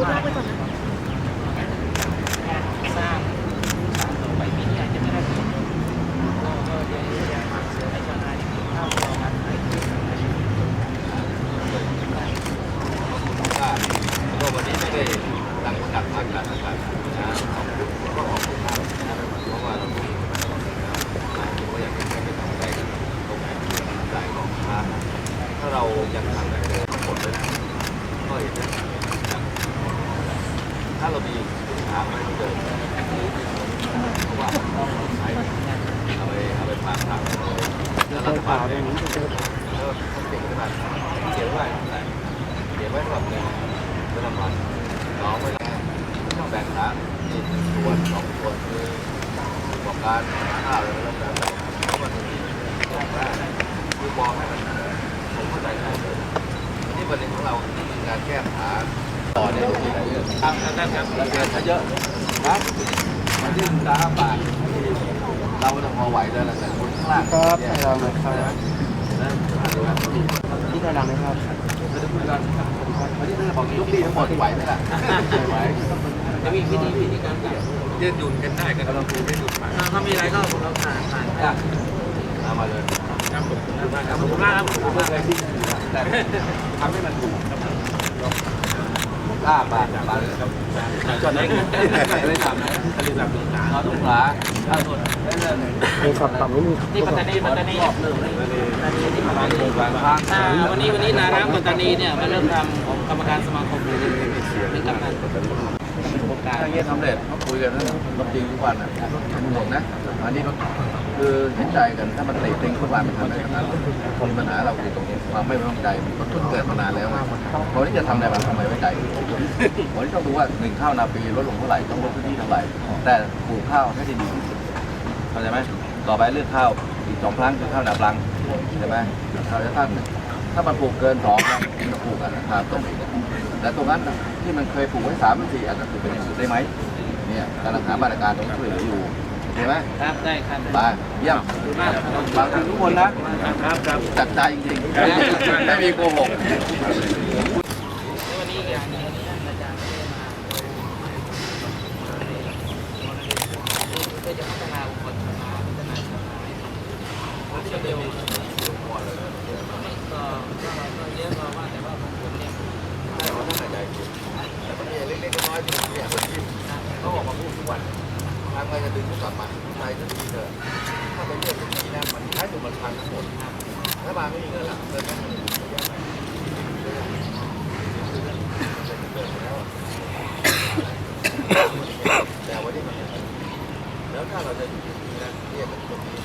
ก็วันนี้ไม่ได้ตั้งจัดมากกันนะครับนะขอบคุณก็ขอบคุณากนะครับเพราะว่าเราคุยกัาตลอดนะครับผมยากจต้ไปทำใจกัรจ่ายของค่าถ้าเรายังทำแบบเดิทั้งหมดเลยนะก็เห็นนะ เรามีถามอะไรเกิดเพราะว่าต้องใช้เอาไปเอาไปฝากทางแล้วรัฐบาลเองแล้วเขาเก่งขนาดเขียนไว้ไหนเขียนไว้สำบเงินสำหรับวันน้องไม่แล้ต้องแบ่งนะนี่ส่วนสองส่วนคือต้องการข้าวแล้วแต่เพราะมันมีต้องแรกคือบอกให้มันผมเข้าใจได้เลยนี่ประเด็นของเราคือการแก้ปัญหา ต่อเนี่ยมีอะไรเยอะครับท่านครับเราเจอเขาเยอะนะมันยื่นตาปากเราไม่ต้องพอไหวเลยนะแต่คนข้างล่างครับให้เราหน่อยครับนะที่ถอยหลังเลยครับไม่ได้คุยกันวันนี้ท่านบอกยุคนี้ทั้งหมดไหวไหมล่ะไหวจะมีวิธีวิธีการยืดหยุ่นกันได้ก็ต้องคุยยืดหยุ่นมาถ้ามีอะไรก็เราผ่านผ่านเนี่ยเอามาเลยครับผมขอบคุณมากครับขอบคุณมากครับขอบคุณมากเคยแต่ทำให้มันถูกกล้า ปาบ้ากเลยครับจดได้ไงไม่ได้ทำนะผลิตแบบนี้เราต้องหาถ้าส่วนได้เรื่องนึ่งมีขับต่ำนิดนึงนี่ปัตตานีปัตตานีปัตตานีที่มาโครงการทางอ่าวันนี้วันนี้นาน้ำปัตตานีเนี่ยมาเริ่มทำของกรรมการสมาคมเป็นกำนันเป็นโคร การถ้าเงี้ยสำเร็จเขาคุยกันนะรถจริงทุกวันอะหมดนะอันนี้ก็คือเห็นใจกันถ้ามันติดติงทุกวันมันทำได้ขนาดนั้นมีปัญหาเราคือตรงนี้ความไม่ไว้วางใจมันก็เกิดมานานแล้วนที่จะทำอะไรมันทำไมไว้ใจวันนี้ต้องดูว่าหนึ่งข้าวนาปีลดลงเท่าไหร่ต้องลดพื้นที่เท่าไหร่แต่ปลูกข้าวให้ได้ดีเข้าใจไหมต่อไปเลือกข้าวอีกสองครั้งคือข้าวนาปลังใช่ไหมข้าวจะตั้งถ้ามันปลูกเกินสองนะมันปลูกกันราคาตกอีก แต่ตรงนั้นน่ะที่มันเคยปลูกไว้สามหรือสี่อาจจะปลูกเป็นอย่างอื่นได้ไหมเนี่ยกำลังหามาตรการตรงนี้ช่วยเหลืออยู่เห็นไหมครับได้ครับมาเยี่ยมขอบคุณมากครับฝากถึงทุกคนนะครับครับจัดใจจริงๆไม่มีโกหกำไงจะดึงทุกกลับมาทุกไทยจะดีเถอะถ้าไปเลือกทุกนี้นะมันท้ายสุดมันพังทั้งหมดถ้าบางไม่มีเงินหลักเงินนั่มันเยแต่วันนี้มันแล้วถ้าเราจะอยู่ที่นี่นะเรียกมันตรดี